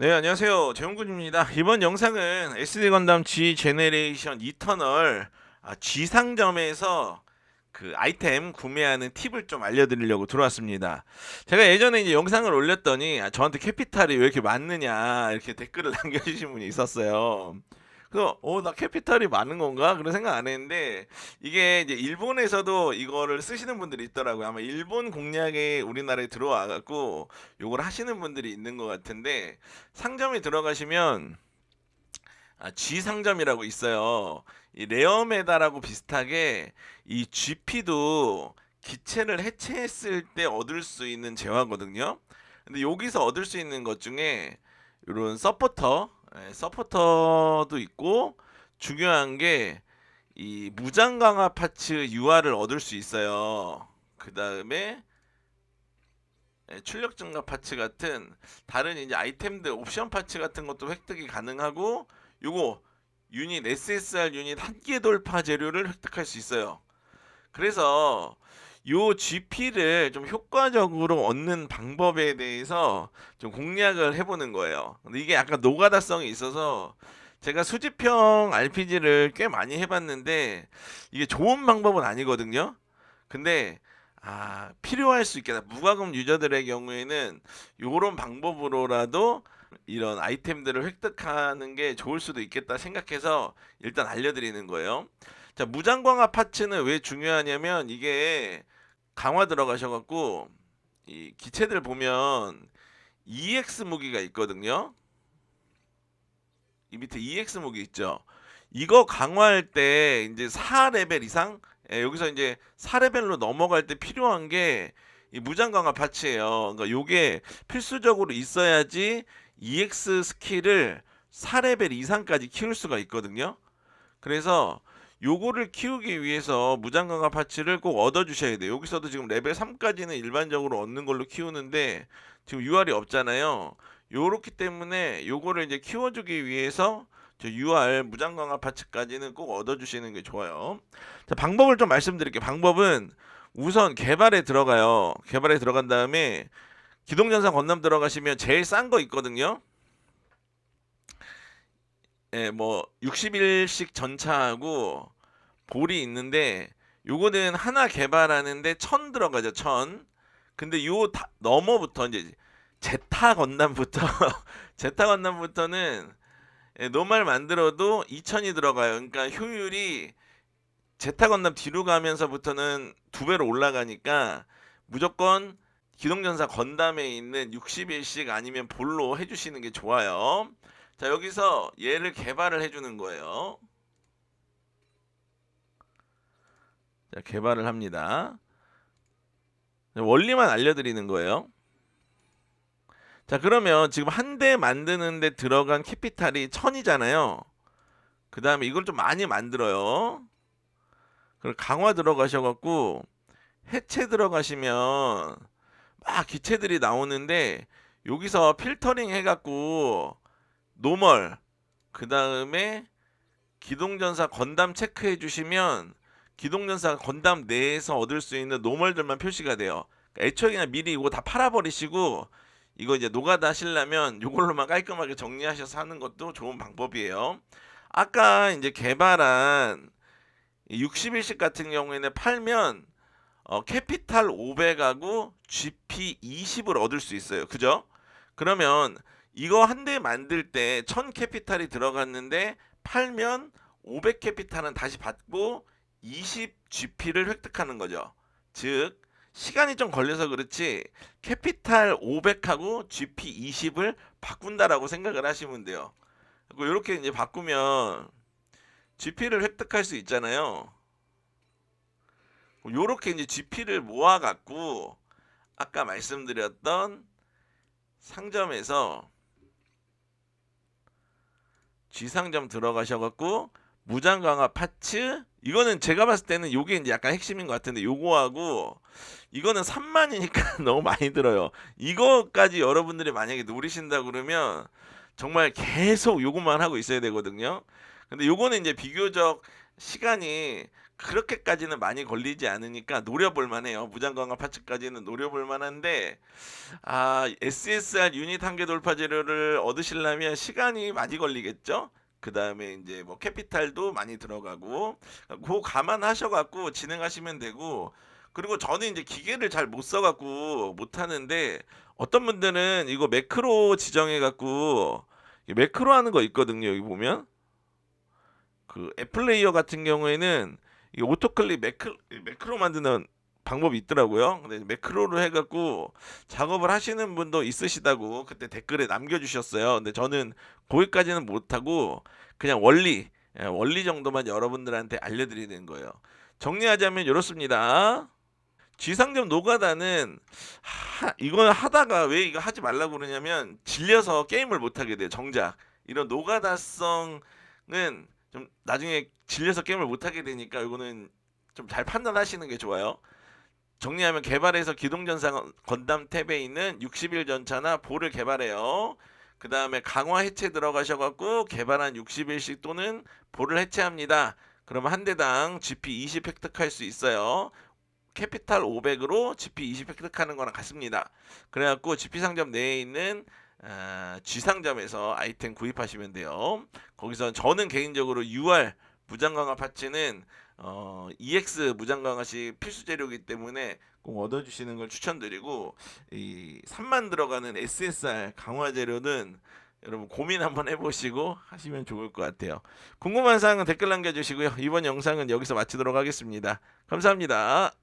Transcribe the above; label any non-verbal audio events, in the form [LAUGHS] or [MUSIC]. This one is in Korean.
네, 안녕하세요. 재훈군입니다. 이번 영상은 SD 건담 G 제네레이션 이터널 아, G 상점에서 그 아이템 구매하는 팁을 좀 알려드리려고 들어왔습니다. 제가 예전에 이제 영상을 올렸더니 아, 저한테 캐피탈이 왜 이렇게 많느냐 이렇게 댓글을 [LAUGHS] 남겨주신 분이 있었어요. 그래서 어나 캐피탈이 많은 건가 그런 생각 안 했는데 이게 이제 일본에서도 이거를 쓰시는 분들이 있더라고요. 아마 일본 공략에 우리나라에 들어와 갖고 요걸 하시는 분들이 있는 것 같은데 상점에 들어가시면 아, G 상점이라고 있어요. 이 레어메다라고 비슷하게 이 GP도 기체를 해체했을 때 얻을 수 있는 재화거든요. 근데 여기서 얻을 수 있는 것 중에 이런 서포터, 예, 서포터도 있고 중요한 게 이 무장 강화 파츠 UR을 얻을 수 있어요. 그 다음에 예, 출력 증가 파츠 같은 다른 이제 아이템들 옵션 파츠 같은 것도 획득이 가능하고 요거 유닛 SSR 유닛 한개 돌파 재료를 획득할 수 있어요. 그래서 요 GP를 좀 효과적으로 얻는 방법에 대해서 좀 공략을 해보는 거예요. 근데 이게 약간 노가다성이 있어서 제가 수집형 RPG를 꽤 많이 해봤는데 이게 좋은 방법은 아니거든요. 근데 아 필요할 수 있겠다. 무과금 유저들의 경우에는 요런 방법으로라도 이런 아이템들을 획득하는 게 좋을 수도 있겠다 생각해서 일단 알려드리는 거예요. 자 무장광화 파츠는 왜 중요하냐면 이게 강화 들어가셔갖고 이 기체들 보면 EX 무기가 있거든요. 이 밑에 EX 무기 있죠. 이거 강화할 때 이제 4레벨 이상 예, 여기서 이제 4레벨로 넘어갈 때 필요한 게 이 무장 강화 파츠예요. 그러니까 요게 필수적으로 있어야지 EX 스킬을 4레벨 이상까지 키울 수가 있거든요. 그래서 요거를 키우기 위해서 무장 강화 파츠를 꼭 얻어 주셔야 돼요. 여기서도 지금 레벨 3까지는 일반적으로 얻는 걸로 키우는데 지금 UR이 없잖아요. 요렇기 때문에 요거를 이제 키워 주기 위해서 저 UR 무장 강화 파츠까지는 꼭 얻어 주시는 게 좋아요. 자, 방법을 좀 말씀드릴게요. 방법은 우선 개발에 들어가요. 개발에 들어간 다음에 기동전사 건담 들어가시면 제일 싼 거 있거든요. 예, 뭐 60일씩 전차하고 볼이 있는데 요거는 하나 개발하는데 천 들어가죠. 천. 근데 요 다, 넘어부터 이제 제타 건담부터 [LAUGHS] 제타 건담부터는 예, 노말 만들어도 2000이 들어가요. 그러니까 효율이 제타 건담 뒤로 가면서부터는 두 배로 올라가니까 무조건 기동전사 건담에 있는 60일씩 아니면 볼로 해주시는 게 좋아요. 자 여기서 얘를 개발을 해주는 거예요. 자 개발을 합니다. 원리만 알려드리는 거예요. 자 그러면 지금 한 대 만드는데 들어간 캐피탈이 천이잖아요. 그 다음에 이걸 좀 많이 만들어요. 그리고 강화 들어가셔갖고 해체 들어가시면 막 기체들이 나오는데 여기서 필터링 해갖고 노멀 그 다음에 기동전사 건담 체크해 주시면 기동전사 건담 내에서 얻을 수 있는 노멀들만 표시가 돼요. 그러니까 애초에 그냥 미리 이거 다 팔아버리시고 이거 이제 노가다 하시려면 이걸로만 깔끔하게 정리하셔서 하는 것도 좋은 방법이에요. 아까 이제 개발한 60일씩 같은 경우에는 팔면 어, 캐피탈 500하고 GP 20을 얻을 수 있어요. 그죠? 그러면 이거 한 대 만들 때 1000 캐피탈이 들어갔는데 팔면 500 캐피탈은 다시 받고 20 GP를 획득하는 거죠. 즉 시간이 좀 걸려서 그렇지 캐피탈 500하고 GP 20을 바꾼다라고 생각을 하시면 돼요. 이렇게 이제 바꾸면 GP를 획득할 수 있잖아요. 요렇게 이제 GP를 모아 갖고 아까 말씀드렸던 상점에서 G상점 들어가셔 갖고 무장 강화 파츠 이거는 제가 봤을 때는 요게 이제 약간 핵심인 것 같은데 요거하고 이거는 3만이니까 [LAUGHS] 너무 많이 들어요. 이거까지 여러분들이 만약에 노리신다 그러면 정말 계속 요것만 하고 있어야 되거든요. 근데 요거는 이제 비교적 시간이 그렇게까지는 많이 걸리지 않으니까 노려볼 만해요. 무장강화 파츠까지는 노려볼 만한데 아 SSR 유닛 한계 돌파 재료를 얻으시려면 시간이 많이 걸리겠죠? 그 다음에 이제 뭐 캐피탈도 많이 들어가고 그거 감안하셔갖고 진행하시면 되고 그리고 저는 이제 기계를 잘 못 써갖고 못 하는데 어떤 분들은 이거 매크로 지정해갖고 이 매크로 하는 거 있거든요. 여기 보면 그 애플레이어 같은 경우에는 이 오토클릭 매크, 매크로 만드는 방법이 있더라고요. 근데 매크로를 해갖고 작업을 하시는 분도 있으시다고 그때 댓글에 남겨주셨어요. 근데 저는 거기까지는 못하고 그냥 원리, 예, 원리 정도만 여러분들한테 알려드리는 거예요. 정리하자면 이렇습니다. 지상점 노가다는 하, 이건 하다가 왜 이거 하지 말라고 그러냐면 질려서 게임을 못 하게 돼요. 정작 이런 노가다성은 좀 나중에 질려서 게임을 못 하게 되니까 이거는 좀 잘 판단하시는 게 좋아요. 정리하면 개발해서 기동전사 건담 탭에 있는 60일 전차나 볼을 개발해요. 그 다음에 강화 해체 들어가셔갖고 개발한 60일씩 또는 볼을 해체합니다. 그러면 한 대당 GP 20 획득할 수 있어요. 캐피탈 500으로 GP 20 획득하는 거랑 같습니다. 그래갖고 GP 상점 내에 있는 아, G 상점에서 아이템 구입하시면 돼요. 거기서 저는 개인적으로 UR 무장강화 파츠는 어, EX 무장강화시 필수 재료이기 때문에 꼭 얻어주시는 걸 추천드리고 이 3만 들어가는 SSR 강화 재료는 여러분 고민 한번 해보시고 하시면 좋을 것 같아요. 궁금한 사항은 댓글 남겨주시고요. 이번 영상은 여기서 마치도록 하겠습니다. 감사합니다.